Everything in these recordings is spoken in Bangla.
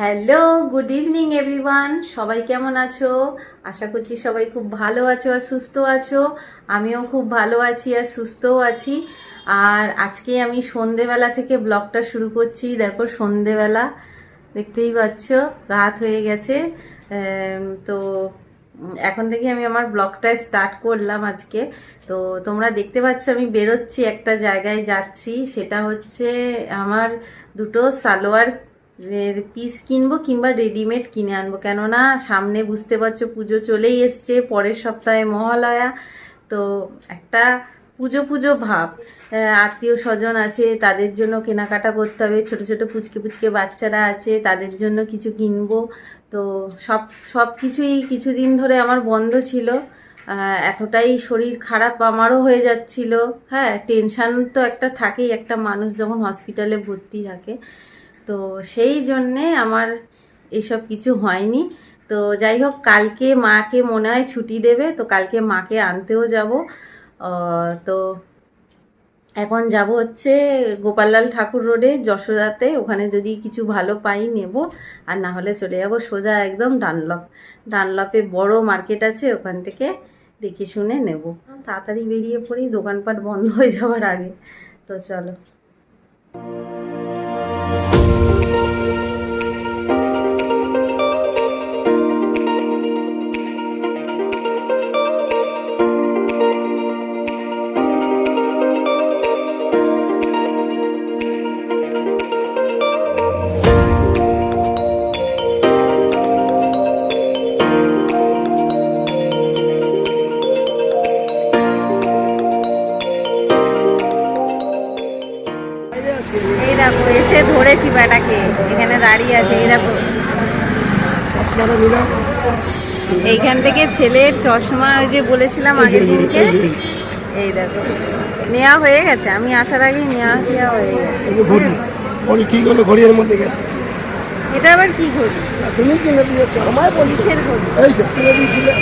হ্যালো গুড ইভিনিং এভরিওয়ান সবাই কেমন আছো? আশা করছি সবাই খুব ভালো আছো আর সুস্থ আছো। আমিও খুব ভালো আছি আর সুস্থও আছি। আর আজকে আমি সন্ধেবেলা থেকে ব্লগটা শুরু করছি। দেখো, সন্ধেবেলা, দেখতেই পাচ্ছ, রাত হয়ে গেছে। তো এখন থেকে আমি আমার ব্লগটা স্টার্ট করলাম আজকে। তো তোমরা দেখতে পাচ্ছ, আমি বেরোচ্ছি একটা জায়গায় যাচ্ছি। সেটা হচ্ছে আমার দুটো সালোয়ার পিস কিনবো কিংবা রেডিমেড কিনে আনব। কেননা সামনে বুঝতে পারছ, পুজো চলেই এসছে, পরের সপ্তাহে মহালয়া। তো একটা পুজো পুজো ভাব। আত্মীয় স্বজন আছে, তাদের জন্য কেনাকাটা করতে হবে, ছোট ছোট পুচকে পুচকে বাচ্চারা আছে, তাদের জন্য কিছু কিনবো। তো সব সব কিছুই কিছুদিন ধরে আমার বন্ধ ছিল। এতটাই শরীর খারাপ আমারও হয়ে যাচ্ছিল। হ্যাঁ টেনশন তো একটা থাকেই, একটা মানুষ যখন হসপিটালে ভর্তি থাকে। তো সেই জন্যে আমার এসব কিছু হয়নি। তো যাই হোক কালকে মাকে মনে হয় ছুটি দেবে, তো কালকে মাকে আনতেও যাব। তো এখন যাব হচ্ছে গোপাললাল ঠাকুর রোডে যশোদাতে। ওখানে যদি কিছু ভালো পাই নেব। আর না হলে চলে যাব সোজা একদম ডানলপ। ডানলপে বড় মার্কেট আছে, ওখান থেকে দেখে শুনে নেব। তাড়াতাড়ি বেরিয়ে পড়ি, দোকানপাট বন্ধ হয়ে যাওয়ার আগে। তো চলো। এই এখানে দাঁড়িয়ে আছে এই দেখো। এইখান থেকে ছেলের চশমা ওই যে বলেছিলাম আগের দিনকে এই দেখো। নেওয়া হয়ে গেছে আমি আসার আগেই নেওয়া নেওয়া হয়ে গেছে। ঘড়ি ঠিক হলো মধ্যে গেছে। এটা আবার কি ঘড়ি? তুমি কিনে দিয়েছ? আমায় বলি ঘড়ি। এই যে কিনে দিয়েছিলে।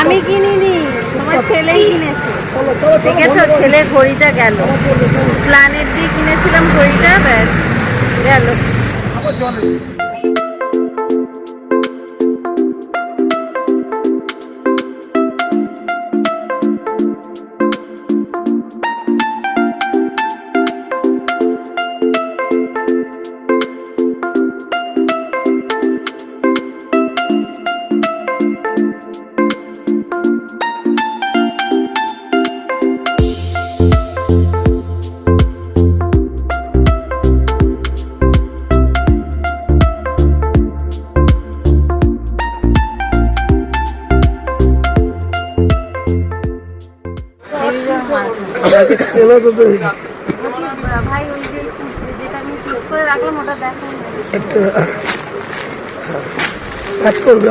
আমি কিনিনি তোমার ছেলেই কিনেছে। চলো দেখেছ ছেলে ঘড়িটা গেল। প্ল্যানেট দিয়ে কিনেছিলাম ঘড়িটা ব্যাস। গেল ছেলে তো তুমি? ভাই ওই যে যেটা আমি চুজ করে রাখলাম ওটা দেখো। একটা কাজ করবে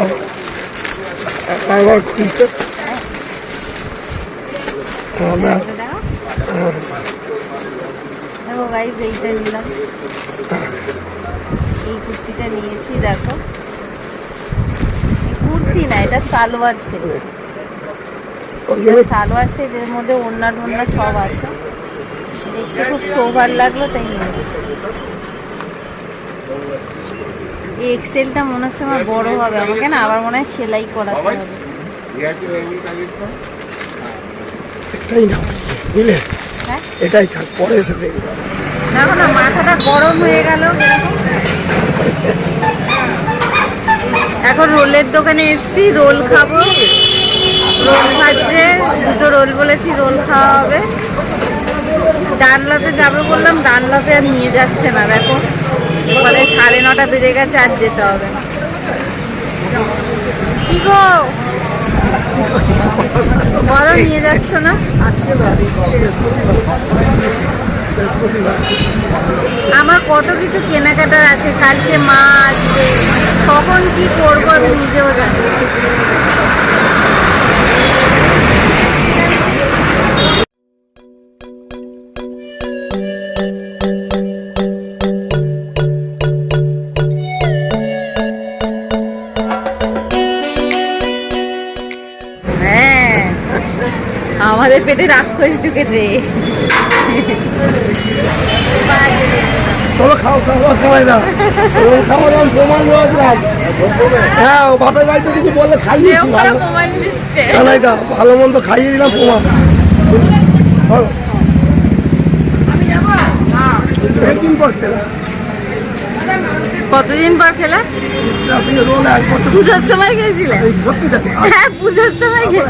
আমার। খুলছে আমরা দেখো। দেখো গাইজ এইটা নিলাম। এই কুর্তিটা নিয়েছি দেখো। কুর্তি না এটা সালোয়ার সেট সালোয়ার সেট এর মধ্যে টোন্না সব আছে। দেখতে খুব সোভার লাগল তাই এই এক্সেলটা মনে হচ্ছে আমার বড় হবে। আমাকে না আবার মনে হয় সেলাই করাতে হবে। এটাই না বুঝলে? হ্যাঁ? এটাই থাক পরে এসে দেখবে। দেখো না মাথাটা গরম হয়ে গেল। এখন রোলের দোকানে এসছি রোল খাব। রোল ভাজছে দুটো রোল বলেছি রোল খাওয়া হবে। ডানলপে যাবে বললাম ডানলপে আর নিয়ে যাচ্ছে না, দেখো। ফলে সাড়ে নটা বেজে গেছে, আর যেতে হবে। কি গো? বড় নিয়ে যাচ্ছ না? আমার কত কিছু কেনাকাটার আছে, কালকে মা আসবে, কখন কি করব নিজেও জানি আমাদের পেটে রাক্ষস ঢুকেছে। বাজে দেখলাম। চলো খাও খাও খাওয়াই দাও। খাওয়া প্রমাণ হ্যাঁ ও বাপের বাড়িতে কিছু বললে খাইয়েছি ভালো। জানাই দাও ভালো মন্দ খাইয়ে দিলাম প্রমাণ। পর কতদিন পর খেলা? এক বছর। পুজোর সময় গেছিলে সত্যি দেখো হ্যাঁ পুজোর সময় গে-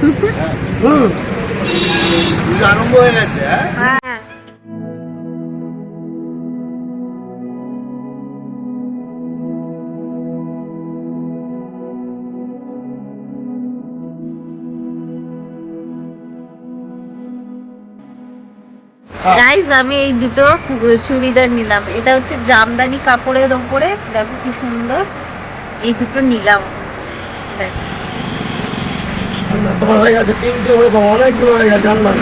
হুম হয়ে। আমি এই দুটো চুড়িদার নিলাম। এটা হচ্ছে জামদানি কাপড়ের ওপরে। দেখো কি সুন্দর। এই দুটো নিলাম। দেখো। তোমার হয়ে গেছে তিনটে হয়ে গেছে, অনেকগুলো হয়ে গেছে আনলাম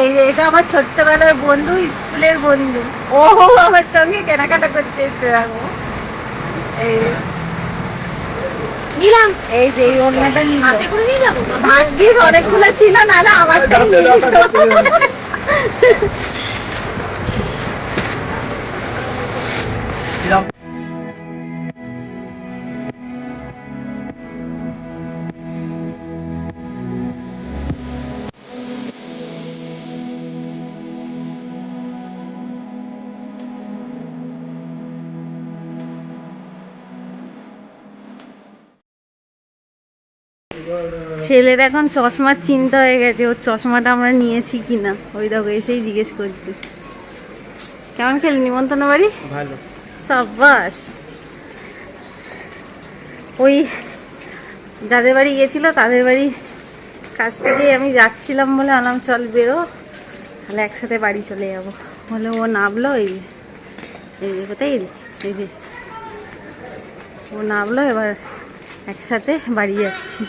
এই যে এটা আমার ছোট্টবেলার বন্ধু স্কুলের বন্ধু। ও আমার সঙ্গে কেনাকাটা করতে এসে এই নিলাম। এই যে এই ওড়নাটা নিলাম ভাগ্যিস অনেকগুলো ছিল নাহলে আমারটাই ছেলের এখন চশমার চিন্তা হয়ে গেছে ওর চশমাটা আমরা নিয়েছি কিনা। ওই দেখো এসেই জিজ্ঞেস করছি। কেমন খেলি নিমন্ত্রণ বাড়ি? ভালো। সাব্বাস। ওই যাদের বাড়ি গেছিল তাদের বাড়ি কাছ থেকে আমি যাচ্ছিলাম বলে আনাম চল বেরো। তাহলে একসাথে বাড়ি চলে যাব। বলে ও নামলো এই এই কোথায় এই যে। ও নামলো এবার একসাথে বাড়ি যাচ্ছি।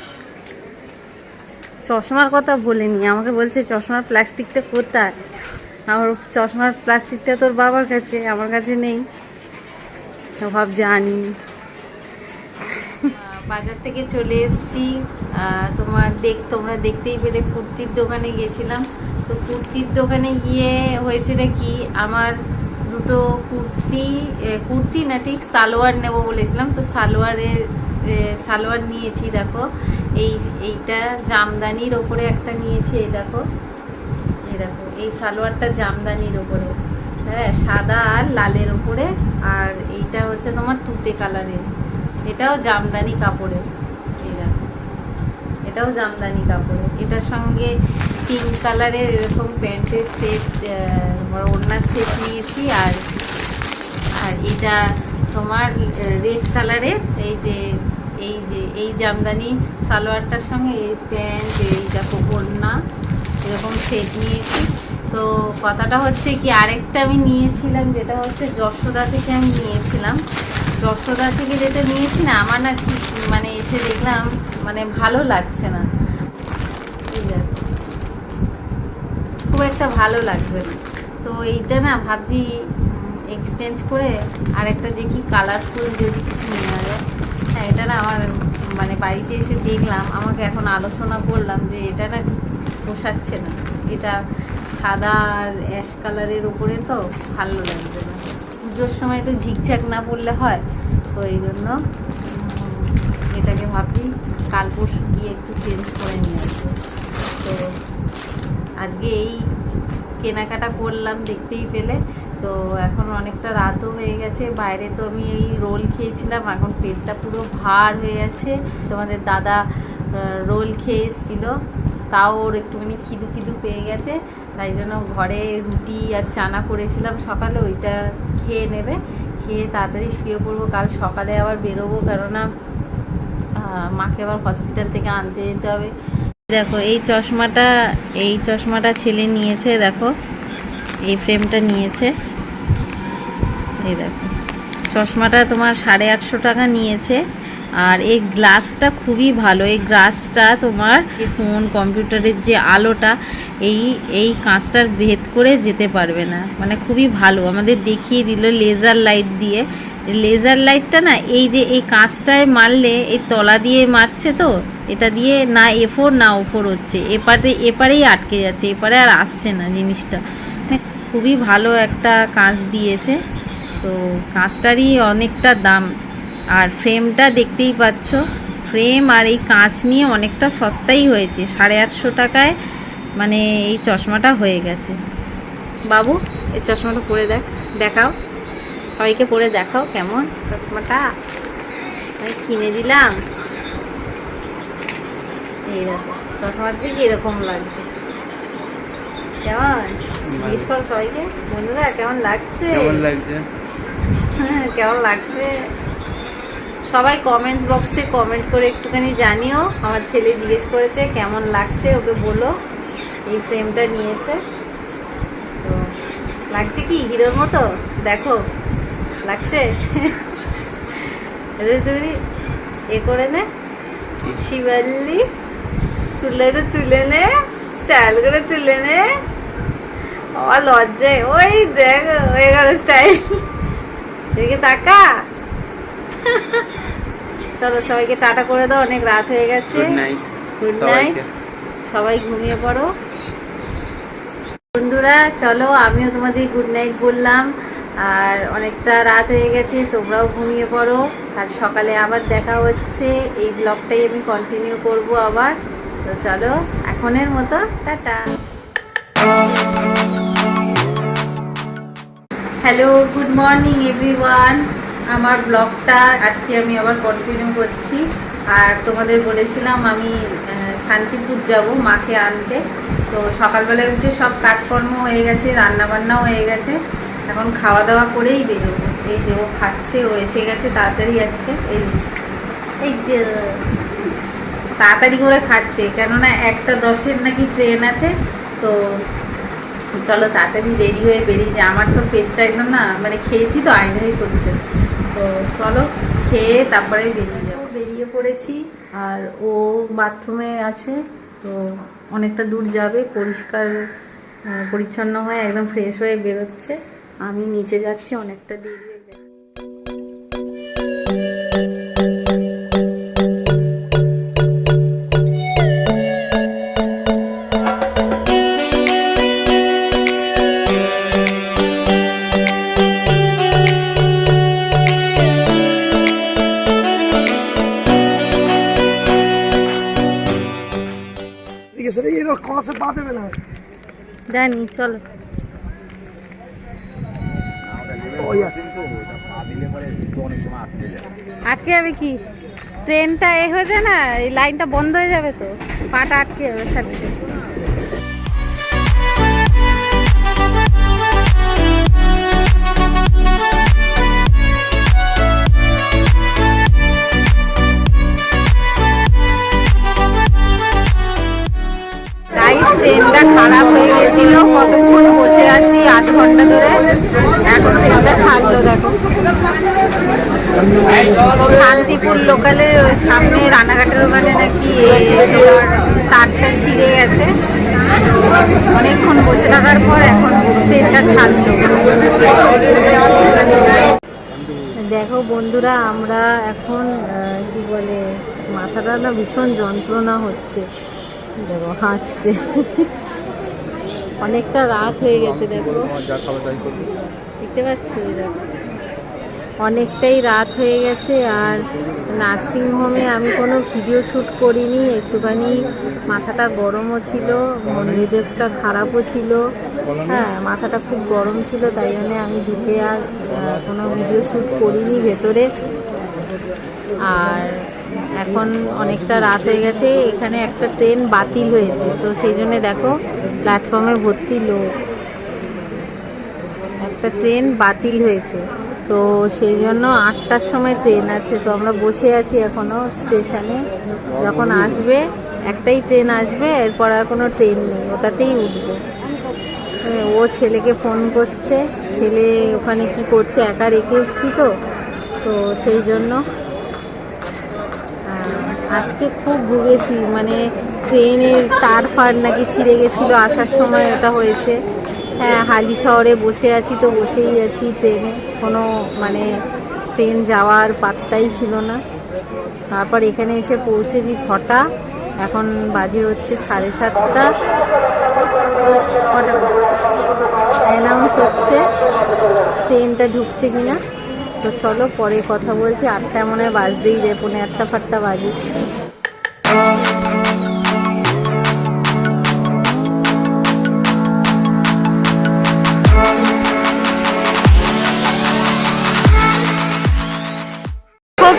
চশমার কথা বলিনি, আমাকে বলছে চশমার প্লাস্টিকটা কোথায়? আমার চশমার প্লাস্টিকটা তোর বাবার কাছে, আমার কাছে নেই। তো ভাব জানি। বাজার থেকে চলে এসেছি। তোমার দেখ, তোমরা দেখতেই পেলে কুর্তির দোকানে গেছিলাম। তো কুর্তির দোকানে গিয়ে হয়েছেটা কি আমার দুটো কুর্তি কুর্তি না, ঠিক সালোয়ার নেব বলেছিলাম। তো সালোয়ারের সালোয়ার নিয়েছি, দেখো। এই, এইটা জামদানির ওপরে একটা নিয়েছি, এই দেখো। এই দেখো, এই সালোয়ারটা জামদানির ওপরে। হ্যাঁ সাদা আর লালের ওপরে, আর এইটা হচ্ছে তোমার তুতে কালারের। এটাও জামদানি কাপড়ের এই দেখো। এটাও জামদানি কাপড়ের এটার সঙ্গে পিঙ্ক কালারের এরকম প্যান্টের সেট ওড়নার সেট নিয়েছি, আর আর এটা তোমার রেড কালারের, এই যে এই যে, এই জামদানি সালোয়ারটার সঙ্গে এই প্যান্ট, এই দেখো ওড়না, এরকম সেট নিয়েছি। তো কথাটা হচ্ছে কি, আরেকটা আমি নিয়েছিলাম, যেটা হচ্ছে যশোদা থেকে আমি নিয়েছিলাম। যশোদা থেকে যেটা নিয়েছি না, আমার না ঠিক মানে এসে দেখলাম মানে ভালো লাগছে না। খুব একটা ভালো লাগবে না। তো এইটা না ভাবছি এক্সচেঞ্জ করে আরেকটা দেখি কালারফুল যদি কিছু নেওয়া যায়। হ্যাঁ এটা না আমার মানে বাড়িতে এসে দেখলাম, আমাকে এখন আলোচনা করলাম যে এটা না পোষাচ্ছে না। এটা সাদা আর অ্যাশ কালারের উপরে তো ভালো লাগবে না। পুজোর সময় একটু ঝিকঝাক না পড়লে হয়, তো এই জন্য এটাকে ভাবছি কাল পরশু গিয়ে একটু চেঞ্জ করে নিয়ে আসব। তো আজকে এই কেনাকাটা করলাম দেখতেই পেলে। তো এখন অনেকটা রাতও হয়ে গেছে। বাইরে তো আমি এই রোল খেয়েছিলাম, এখন পেটটা পুরো ভার হয়ে যাচ্ছে তোমাদের দাদা রোল খেয়ে এসেছিল, তাও ওর একটুখানি খিদু খিদু পেয়ে গেছে। তাই জন্য ঘরে রুটি আর চানা করেছিলাম সকালে, ওইটা খেয়ে নেবে। খেয়ে তাড়াতাড়ি শুয়ে পড়ব, কাল সকালে আবার বেরোবো, কেননা মাকে আবার হসপিটাল থেকে আনতে যেতে হবে। দেখো, এই চশমাটা এই চশমাটা ছেলে নিয়েছে, দেখো, এই ফ্রেমটা নিয়েছে। এই দেখো। চশমাটা তোমার সাড়ে আটশো টাকা নিয়েছে। আর এই গ্লাসটা খুবই ভালো। এই গ্লাসটা তোমার ফোন, কম্পিউটারের যে আলোটা, এই এই কাঁচটার ভেদ করে যেতে পারবে না। মানে খুবই ভালো। আমাদের দেখিয়ে দিল লেজার লাইট দিয়ে। লেজার লাইটটা না, এই যে এই কাঁচটায় মারলে, এই তলা দিয়ে মারছে তো, এটা দিয়ে না এফোর না ওফোর হচ্ছে। এপারে, এপারেই আটকে যাচ্ছে, এপারে আর আসছে না জিনিসটা। মানে খুবই ভালো একটা কাঁচ দিয়েছে। তো কাঁচটারই অনেকটা দাম। আর ফ্রেমটা দেখতেই পাচ্ছ ফ্রেম আর এই কাঁচ নিয়ে অনেকটা সস্তাই হয়েছে সাড়ে আটশো টাকায় মানে এই চশমাটা হয়ে গেছে। বাবু এই চশমাটা পরে দেখ দেখাও। সবাইকে পরে দেখাও কেমন চশমাটা। আমি কিনে দিলাম। এইরকম চশমার দিকে এরকম লাগছে। কেমন? জিজ্ঞেস করো সবাইকে। বন্ধুরা কেমন লাগছে? কেমন লাগছে? কেমন লাগছে? সবাই কমেন্ট বক্সে কমেন্ট করে একটুখানি জানিও। আমার ছেলে জিজ্ঞেস করেছে কেমন লাগছে? ওকে বলো। এই ফ্রেমটা নিয়েছে। তো লাগছে কি? হিরোর মতো? দেখো লাগছে? তুমি এ করে নে। শিবাল্লি চুলেটা তুলে নে স্টাইল করে তুলে নে। আমার লজ্জায়। ওই দেখ হয়ে গেল স্টাইল এদিকে তাকা। চলো সবাইকে টাটা করে দাও অনেক রাত হয়ে গেছে। গুড নাইট সবাই ঘুমিয়ে পড়ো। বন্ধুরা চলো আমিও তোমাদের গুড নাইট বললাম। আর অনেকটা রাত হয়ে গেছে তোমরাও ঘুমিয়ে পড়ো। আর সকালে আবার দেখা হচ্ছে। এই ব্লগটাই আমি কন্টিনিউ করব আবার। তো চলো এখনের মতো tata. Hello good morning everyone আমার ব্লগটা আজকে আমি আবার কন্টিনিউ করছি। আর তোমাদের বলেছিলাম আমি শান্তিপুর যাব, মাকে আনতে। তো সকালবেলায় উঠে সব কাজকর্ম হয়ে গেছে রান্না বান্নাও হয়ে গেছে। এখন খাওয়া দাওয়া করেই বেরোবো। এই যে ও খাচ্ছে, ও এসে গেছে তাড়াতাড়ি আজকে। এই এই যে, তাড়াতাড়ি করে খাচ্ছে। কেননা একটা দশের নাকি ট্রেন আছে, তো চলো তাড়াতাড়ি রেডি হয়ে বেরিয়ে যায় আমার তো পেটটা একদম না মানে খেয়েছি তো আইনাই করছে। তো চলো খেয়ে তারপরে বেরিয়ে যাব। বেরিয়ে পড়েছি, আর ও বাথরুমে আছে, তো অনেকটা দূর যাবে, পরিষ্কার পরিচ্ছন্ন হয়ে একদম ফ্রেশ হয়ে বেরোচ্ছে। আমি নিচে যাচ্ছি, অনেকটা দেরি গেছে এরকম কষে পা দেবে না। জানি চলো। আটকে যাবে কি? ট্রেনটা এ হয়ে যায় না এই লাইনটা বন্ধ হয়ে যাবে তো? পাটা আটকে যাবে সাথে। গাইস ট্রেনটা খারাপ হয়ে গেছিল। কতক্ষণ বসে আছি? আধ ঘণ্টা ধরে। এখন ট্রেনটা ছাড়লো, দেখো। শান্তিপুর লোকালের ওই সামনে রানাঘাটের ওখানে নাকি তারটা ছিঁড়ে গেছে। অনেকক্ষণ বসে থাকার পর এখন ট্রেনটা ছাড়লো। দেখো বন্ধুরা, আমরা এখন কি বলে, মাথাটা না ভীষণ যন্ত্রণা হচ্ছে। দেখো হাসছে। অনেকটা রাত হয়ে গেছে দেখো। দেখতে পাচ্ছ দেখো। অনেকটাই রাত হয়ে গেছে আর নার্সিং হোমে আমি কোনো ভিডিও শ্যুট করিনি একটুখানি মাথাটা গরমও ছিল মেজাজটা খারাপও ছিল। হ্যাঁ মাথাটা খুব গরম ছিল তাই জন্যে আমি ঢুকে আর কোনো ভিডিও শ্যুট করিনি ভেতরে। আর এখন অনেকটা রাত হয়ে গেছে, এখানে একটা ট্রেন বাতিল হয়েছে, তো সেই জন্য দেখো প্ল্যাটফর্মে ভর্তি লোক। একটা ট্রেন বাতিল হয়েছে, তো সেই জন্য আটটার সময় ট্রেন আছে, তো আমরা বসে আছি এখনও স্টেশনে যখন আসবে, একটাই ট্রেন আসবে, এরপর আর কোনো ট্রেন নেই, ওটাতেই উঠবো। ও ছেলেকে ফোন করছে, ছেলে ওখানে কি করছে, একা রেখে এসছি তো তো সেই জন্য আজকে খুব ভুগেছি মানে ট্রেনের তার ফার নাকি ছিঁড়ে গেছিল আসার সময় ওটা হয়েছে। হ্যাঁ হালি শহরে বসে আছি তো বসেই আছি ট্রেনে, কোনো মানে ট্রেন যাওয়ার পাত্তাই ছিল না। তারপর এখানে এসে পৌঁছেছি ছটা, এখন বাজে হচ্ছে সাড়ে সাতটা। অ্যানাউন্স হচ্ছে, ট্রেনটা ঢুকছে কিনা। তো চলো পরে কথা বলছি। আটটা মনে হয় বাজতেই যায় পনেরো আটটা ফাটটা বাজে।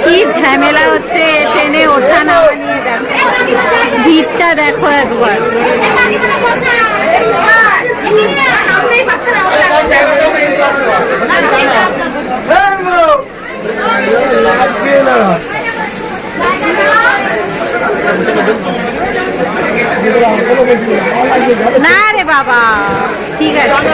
কি ঝামেলা হচ্ছে, ট্রেনে ওঠা নামা নিয়ে দেখো। ভিড়টা দেখো একবার আজকে না রে বাবা ঠিক আছে।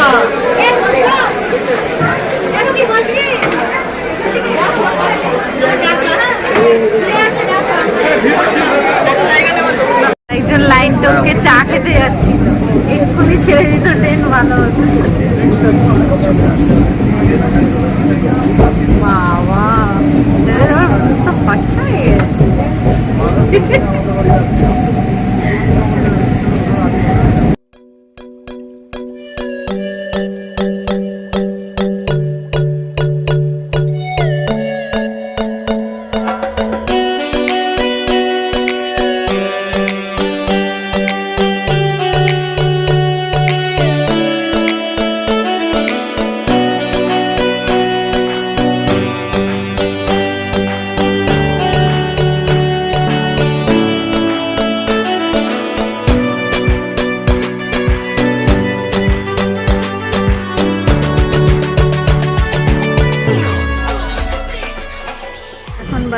একজন লাইন টপকে চা খেতে যাচ্ছি। এক্ষুনি ছেড়ে দিত ট্রেন ভালো হতো হয়ে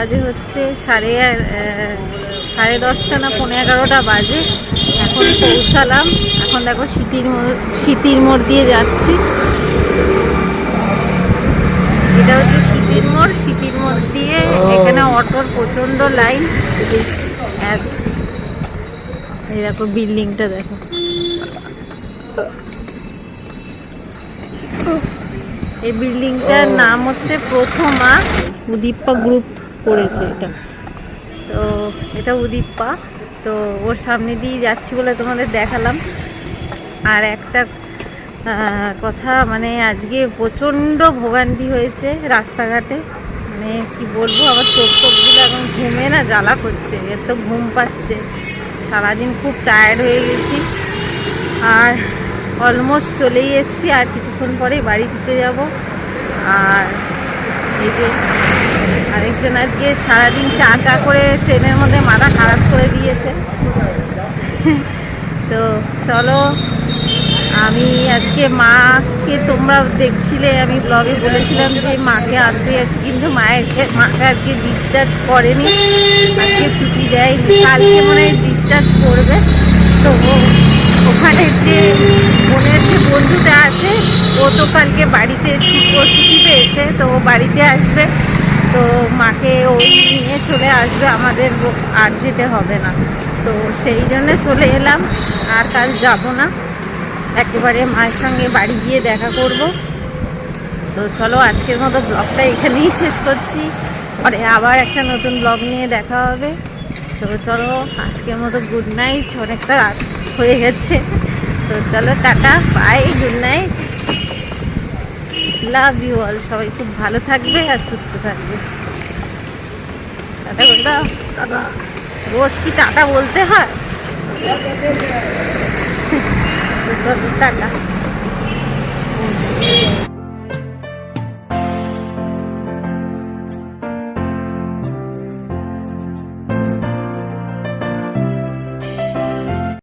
বাজে হচ্ছে সাড়ে সাড়ে দশটা না পনেরো এগারোটা বাজে। এখন পৌঁছালাম। এখন দেখো সিটির মোড় সিটির মোড় দিয়ে যাচ্ছি। এটা হচ্ছে সিটির মোড়। সিটির মোড় দিয়ে এখানে অটোর প্রচণ্ড লাইন। এই দেখো বিল্ডিংটা দেখো। এই বিল্ডিংটার নাম হচ্ছে প্রথমা উদীপ্পা গ্রুপ করেছে এটা। তো এটা উদীপ্পা। তো ওর সামনে দিয়ে যাচ্ছি বলে তোমাদের দেখালাম। আর একটা কথা মানে আজকে প্রচণ্ড ভোগান্তি হয়েছে রাস্তাঘাটে। মানে কি বলব, আমার চোখ টোকগুলো এখন ঘুমে না, জ্বালা করছে, এর তো ঘুম পাচ্ছে। সারাদিন খুব টায়ার্ড হয়ে গেছি। আর অলমোস্ট চলেই এসেছি, আর কিছুক্ষণ পরেই বাড়ি ঢুকে যাব। আর এই যে আরেকজন আজকে সারাদিন চা চা করে ট্রেনের মধ্যে মাথা খারাপ করে দিয়েছে। তো চলো, আমি আজকে মাকে তোমরা দেখছিলে, আমি ব্লগে বলেছিলাম যে মাকে আসতে যাচ্ছি কিন্তু মায়ের মাকে আজকে ডিসচার্জ করেনি। আজকে ছুটি দেয়নি, কালকে মনে হয় ডিসচার্জ করবে। তো ওখানে যে বোনের যে বন্ধুটা আছে, ও তো কালকে বাড়িতে ও ছুটি পেয়েছে, তো ও বাড়িতে আসবে। তো মাকে ওই নিয়ে চলে আসবে, আমাদের আর যেতে হবে না। তো সেই জন্য চলে এলাম, আর কাল যাব না। একেবারে মায়ের সঙ্গে বাড়ি গিয়ে দেখা করব। তো চলো আজকের মতো ব্লগটা এখানেই শেষ করছি। পরে আবার একটা নতুন ব্লগ নিয়ে দেখা হবে। তো চলো আজকের মতো গুড নাইট অনেকটা রাত হয়ে গেছে। তো চলো tata bye good night love you all সবাই খুব ভালো থাকবে আর সুস্থ থাকবে। Tata tata. রোজ কি টাটা বলতে হয়? টাটা।